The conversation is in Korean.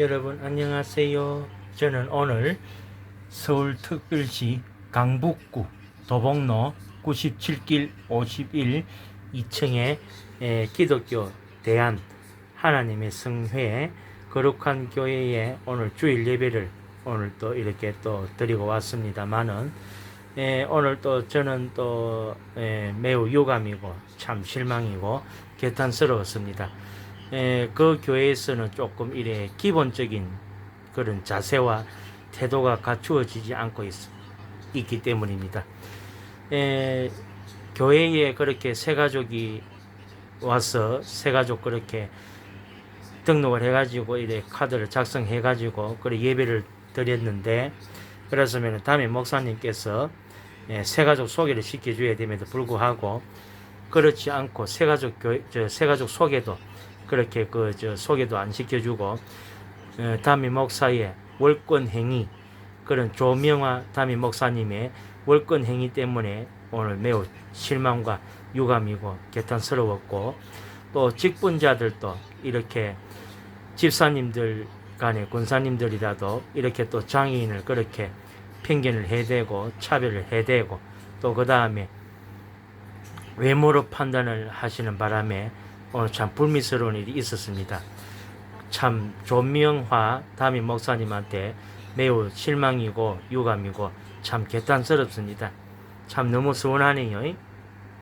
여러분 안녕하세요. 저는 오늘 서울특별시 강북구 도봉로 97길 51 2층에 기독교 대한 하나님의 성회 거룩한 교회에 오늘 주일 예배를 오늘 또 이렇게 또 드리고 왔습니다만은 예, 오늘 또 저는 또 예, 매우 유감이고 참 실망이고 개탄스러웠습니다. 예, 그 교회에서는 조금 이래 기본적인 그런 자세와 태도가 갖추어지지 않고 있, 있기 때문입니다. 예, 교회에 그렇게 새 가족이 와서 새 가족 그렇게 등록을 해가지고 이래 카드를 작성해가지고 그래 예배를 드렸는데 그랬으면 다음에 목사님께서 예, 새 가족 소개를 시켜줘야 됨에도 불구하고 그렇지 않고 새 가족 교회 저새 가족 소개도 그렇게 그 저 소개도 안 시켜주고 어, 담임 목사의 월권 행위 그런 조명화 담임 목사님의 월권 행위 때문에 오늘 매우 실망과 유감이고 개탄스러웠고 또 직분자들도 이렇게 집사님들 간의 군사님들이라도 이렇게 또 장애인을 그렇게 편견을 해대고 차별을 해대고 또 그 다음에 외모로 판단을 하시는 바람에 오늘 참 불미스러운 일이 있었습니다. 참 조명화 담임 목사님한테 매우 실망이고 유감이고 참 개탄스럽습니다. 참 너무 서운하네요.